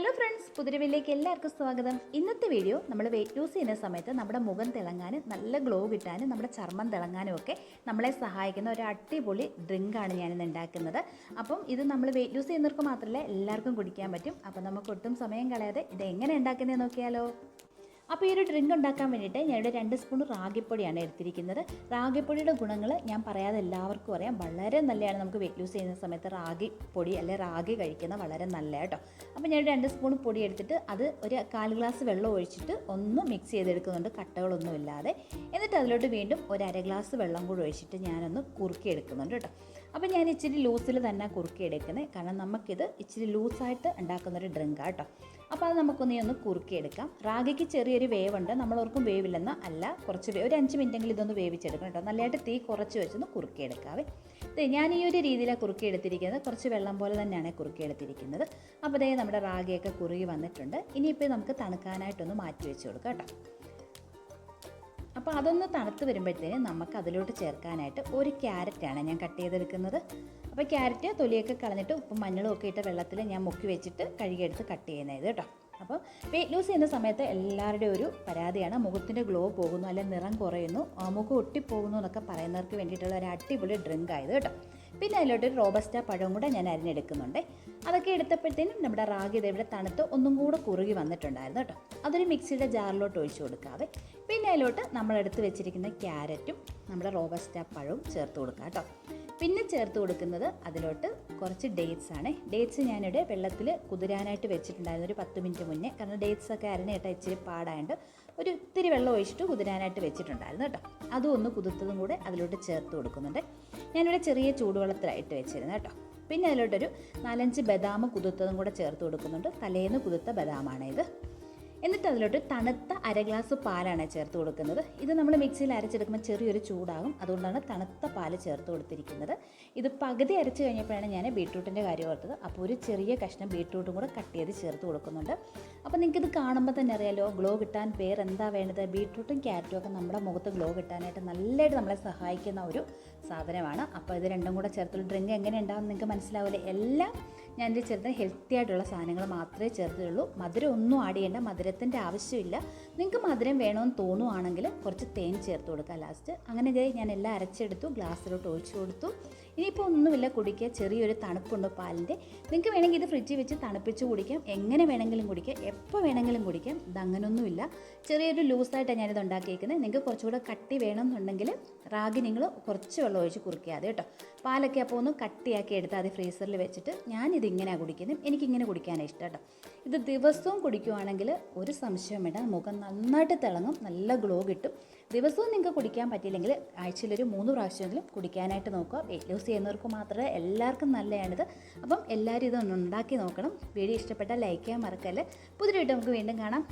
Hello friends പുതിരവിലേക്ക് എല്ലാവർക്കും സ്വാഗതം. ഇന്നത്തെ വീഡിയോ നമ്മൾ വെയിറ്റ് ലൂസ് ചെയ്യുന്ന സമയത്ത് നമ്മുടെ മുഖം തിളങ്ങാനും നല്ല ഗ്ലോ കിട്ടാനും നമ്മുടെ ചർമ്മം തിളങ്ങാനും ഒക്കെ നമ്മളെ സഹായിക്കുന്ന ഒരു അടിപൊളി ഡ്രിങ്കാണ് ഞാനിന്ന് ഉണ്ടാക്കുന്നത്. അപ്പം ഇത് നമ്മൾ വെയിറ്റ് ലൂസ് ചെയ്യുന്നവർക്ക് മാത്രമല്ല എല്ലാവർക്കും കുടിക്കാൻ പറ്റും. അപ്പം നമുക്ക് ഒട്ടും സമയം കളയാതെ ഇത് എങ്ങനെ ഉണ്ടാക്കുന്നത് നോക്കിയാലോ. അപ്പോൾ ഈ ഒരു ഡ്രിങ്ക് ഉണ്ടാക്കാൻ വേണ്ടിയിട്ട് ഇവിടെ രണ്ട് സ്പൂൺ റാഗിപ്പൊടിയാണ് എടുത്തിരിക്കുന്നത്. റാഗിപ്പൊടിയുടെ ഗുണങ്ങൾ ഞാൻ പറയാതെ എല്ലാവർക്കും അറിയാം. വളരെ നല്ലതാണ് നമുക്ക് വെയിറ്റ് ലൂസ് ചെയ്യുന്ന സമയത്ത് റാഗി പൊടി അല്ലെ റാഗി കഴിക്കുന്ന വളരെ നല്ല കേട്ടോ അപ്പോൾ ഞാൻ രണ്ട് സ്പൂൺ പൊടി എടുത്തിട്ട് അത് ഒരു കാൽ ഗ്ലാസ് വെള്ളം ഒഴിച്ചിട്ട് ഒന്ന് മിക്സ് ചെയ്തെടുക്കുന്നുണ്ട്. കട്ടകളൊന്നും ഇല്ലാതെ. എന്നിട്ട് അതിലോട്ട് വീണ്ടും ഒരു അര ഗ്ലാസ് വെള്ളം കൂടി ഒഴിച്ചിട്ട് ഞാനൊന്ന് കുറുക്കി എടുക്കുന്നുണ്ട് കേട്ടോ അപ്പോൾ ഞാൻ ഇച്ചിരി ലൂസിൽ തന്നെ കുറുക്കി എടുക്കുന്നത് കാരണം നമുക്കിത് ഇച്ചിരി ലൂസായിട്ട് ഉണ്ടാക്കുന്നൊരു ഡ്രിങ്കാണ് കേട്ടോ അപ്പോൾ അത് നമുക്കൊന്ന് ഒന്ന് കുറുക്കിയെടുക്കാം. റാഗിക്ക് ചെറിയൊരു വേവുണ്ട്. നമ്മളോർക്കും വേവില്ലെന്ന് അല്ല. കുറച്ച് ഒരു അഞ്ച് മിനിറ്റെങ്കിലും ഇതൊന്ന് വേവിച്ചെടുക്കണം കേട്ടോ. നല്ലതായിട്ട് തീ കുറച്ച് വെച്ചൊന്ന് കുറുക്കിയെടുക്കാവേ. ഞാൻ ഈ ഒരു രീതിയിലാണ് കുറുക്കിയെടുത്തിരിക്കുന്നത്. കുറച്ച് വെള്ളം പോലെ തന്നെയാണ് കുറുക്കിയെടുത്തിരിക്കുന്നത്. അപ്പോൾ ദേ നമ്മുടെ റാഗിയൊക്കെ കുറുകി വന്നിട്ടുണ്ട്. ഇനിയിപ്പോൾ നമുക്ക് തണുക്കാനായിട്ടൊന്ന് മാറ്റി വെച്ച് കൊടുക്കാം കേട്ടോ. അപ്പോൾ അതൊന്ന് തണുത്ത് വരുമ്പോഴത്തേനും നമുക്ക് അതിലോട്ട് ചേർക്കാനായിട്ട് ഒരു ക്യാരറ്റാണ് ഞാൻ കട്ട് ചെയ്തെടുക്കുന്നത്. അപ്പോൾ ക്യാരറ്റ് തൊലിയൊക്കെ കളഞ്ഞിട്ട് ഉപ്പും മഞ്ഞളും ഒക്കെ ഇട്ട വെള്ളത്തിൽ ഞാൻ മുക്കി വെച്ചിട്ട് കഴുകിയെടുത്ത് കട്ട് ചെയ്യുന്നത് കേട്ടോ. അപ്പോൾ വെയിറ്റ് ലൂസ് ചെയ്യുന്ന സമയത്ത് എല്ലാവരുടെയും ഒരു പരാതിയാണ്. മുഖത്തിന്റെ ഗ്ലോ പോകുന്നു അല്ലെങ്കിൽ നിറം കുറയുന്നു മുഖം ഒട്ടിപ്പോകുന്നു എന്നൊക്കെ പറയുന്നവർക്ക് വേണ്ടിയിട്ടുള്ള ഒരു അടിപൊളി ഡ്രിങ്ക് ആയത് കേട്ടോ. പിന്നെ അതിലോട്ടൊരു റോബസ്റ്റ പഴവും കൂടെ ഞാൻ അരിഞ്ഞെടുക്കുന്നുണ്ട്. അതൊക്കെ എടുത്തപ്പോഴത്തേനും നമ്മുടെ റാഗി ഇത് ഇവിടെ തണുത്ത് ഒന്നും കൂടെ കുറുകി വന്നിട്ടുണ്ടായിരുന്നു കേട്ടോ. അതൊരു മിക്സിയുടെ ജാറിലോട്ട് ഒഴിച്ചു കൊടുക്കാതെ പിന്നെ അതിലോട്ട് നമ്മൾ എടുത്ത് വെച്ചിരിക്കുന്ന ക്യാരറ്റും നമ്മുടെ റോബസ്റ്റ പഴവും ചേർത്ത് കൊടുക്കാം കേട്ടോ. പിന്നെ ചേർത്ത് കൊടുക്കുന്നത് അതിലോട്ട് കുറച്ച് ഡേറ്റ്സ് ആണ്. ഡേറ്റ്സ് ഞാനിവിടെ വെള്ളത്തിൽ കുതിരാനായിട്ട് വെച്ചിട്ടുണ്ടായിരുന്നു ഒരു പത്ത് മിനിറ്റ് മുന്നേ. കാരണം ഡേറ്റ്സ് ഒക്കെ അരഞ്ഞിട്ട് ഇച്ചിരി പാടായതുകൊണ്ട് ഒരു ഇത്തിരി വെള്ളം ഒഴിച്ചിട്ട് കുതിരാനായിട്ട് വെച്ചിട്ടുണ്ടായിരുന്നു കേട്ടോ. അതും ഒന്ന് കുതിർത്തതും കൂടെ അതിലോട്ട് ചേർത്ത് കൊടുക്കുന്നുണ്ട്. ഞാനിവിടെ ചെറിയ ചൂടുവെള്ളത്തിലായിട്ട് വെച്ചിരുന്നു കേട്ടോ. പിന്നെ അതിലോട്ടൊരു നാലഞ്ച് ബദാം കുതിർത്തതും കൂടെ ചേർത്ത് കൊടുക്കുന്നുണ്ട്. തലേന്ന് കുതിർത്ത ബദാമാണ് ഇത് എന്നിട്ട് അതിലോട്ട് തണുത്ത അര ഗ്ലാസ് പാലാണ് ചേർത്ത് കൊടുക്കുന്നത്. ഇത് നമ്മൾ മിക്സിയിൽ അരച്ചെടുക്കുമ്പോൾ ചെറിയൊരു ചൂടാകും. അതുകൊണ്ടാണ് തണുത്ത പാൽ ചേർത്ത് കൊടുത്തിരിക്കുന്നത്. ഇത് പകുതി അരച്ച് കഴിഞ്ഞപ്പോഴാണ് ഞാൻ ബീട്രൂട്ടിന്റെ കാര്യം ഓർത്തത്. അപ്പോൾ ഒരു ചെറിയ കഷ്ണം ബീട്രൂട്ടും കൂടെ കട്ട് ചെയ്ത് ചേർത്ത് കൊടുക്കുന്നുണ്ട്. അപ്പോൾ നിങ്ങൾക്കിത് കാണുമ്പോൾ തന്നെ അറിയാലോ ഗ്ലോ കിട്ടാൻ പേരെന്താ വേണ്ടത്? ബീട്രൂട്ടും ക്യാരറ്റും ഒക്കെ നമ്മുടെ മുഖത്ത് ഗ്ലോ കിട്ടാനായിട്ട് നല്ലതായിട്ട് നമ്മളെ സഹായിക്കുന്ന ഒരു സാധനമാണ്. അപ്പോൾ ഇത് രണ്ടും കൂടെ ചേർത്തുള്ള ഡ്രിങ്ക് എങ്ങനെ ഉണ്ടാവും നിങ്ങൾക്ക് മനസ്സിലാവില്ല എല്ലാം ഞാൻ ഞാനിത് ചേർത്ത് ഹെൽത്തി ആയിട്ടുള്ള സാധനങ്ങൾ മാത്രമേ ചേർത്തിട്ടുള്ളൂ. മധുരം ഒന്നും ആഡ് ചെയ്യേണ്ട മധുരത്തിന്റെ ആവശ്യമില്ല. നിങ്ങൾക്ക് മധുരം വേണമെന്ന് തോന്നുവാണെങ്കിൽ കുറച്ച് തേൻ ചേർത്ത് കൊടുക്കുക ലാസ്റ്റ് അങ്ങനെ ഞാൻ എല്ലാം അരച്ചെടുത്തു ഗ്ലാസ്സിലോട്ട് ഒഴിച്ചു കൊടുത്തു. ഇനിയിപ്പോൾ ഒന്നുമില്ല കുടിക്കുക. ചെറിയൊരു തണുപ്പുണ്ട് പാലിന്റെ. നിങ്ങൾക്ക് വേണമെങ്കിൽ ഇത് ഫ്രിഡ്ജിൽ വെച്ച് തണുപ്പിച്ച് കുടിക്കാം. എങ്ങനെ വേണമെങ്കിലും കുടിക്കാം. എപ്പോൾ വേണമെങ്കിലും കുടിക്കാം. ഇതങ്ങനൊന്നുമില്ല. ചെറിയൊരു ലൂസായിട്ടാണ് ഞാനിത് ഉണ്ടാക്കിയേക്കുന്നത്. നിങ്ങൾക്ക് കുറച്ചുകൂടെ കട്ടി വേണമെന്നുണ്ടെങ്കിൽ റാഗി നിങ്ങൾ കുറച്ച് വെള്ളം ഒഴിച്ച് കുറിക്കാതെ കേട്ടോ. പാലൊക്കെ അപ്പോൾ ഒന്ന് കട്ടിയാക്കി എടുത്ത് അത് ഫ്രീസറിൽ വെച്ചിട്ട് ഞാനിത് ഇങ്ങനെയാണ് കുടിക്കുന്നത്. എനിക്കിങ്ങനെ കുടിക്കാനാണ് ഇഷ്ടം കേട്ടോ. ഇത് ദിവസവും കുടിക്കുവാണെങ്കിൽ ഒരു സംശയം വേണ്ട. മുഖം നന്നായിട്ട് തിളങ്ങും നല്ല ഗ്ലോ കിട്ടും. ദിവസവും നിങ്ങൾക്ക് കുടിക്കാൻ പറ്റിയില്ലെങ്കിൽ ആഴ്ചയിലൊരു മൂന്ന് പ്രാവശ്യമെങ്കിലും കുടിക്കാനായിട്ട് നോക്കുക. വെയിറ്റ് ലോസ് ചെയ്യുന്നവർക്ക് മാത്രമേ എല്ലാവർക്കും നല്ലതാണിത്. അപ്പം എല്ലാവരും ഇതൊന്ന് ഉണ്ടാക്കി നോക്കണം. വീഡിയോ ഇഷ്ടപ്പെട്ടാൽ ലൈക്ക് ചെയ്യാൻ മറക്കല്ലേ. പുതിയ വീഡിയോ നമുക്ക് വീണ്ടും കാണാം.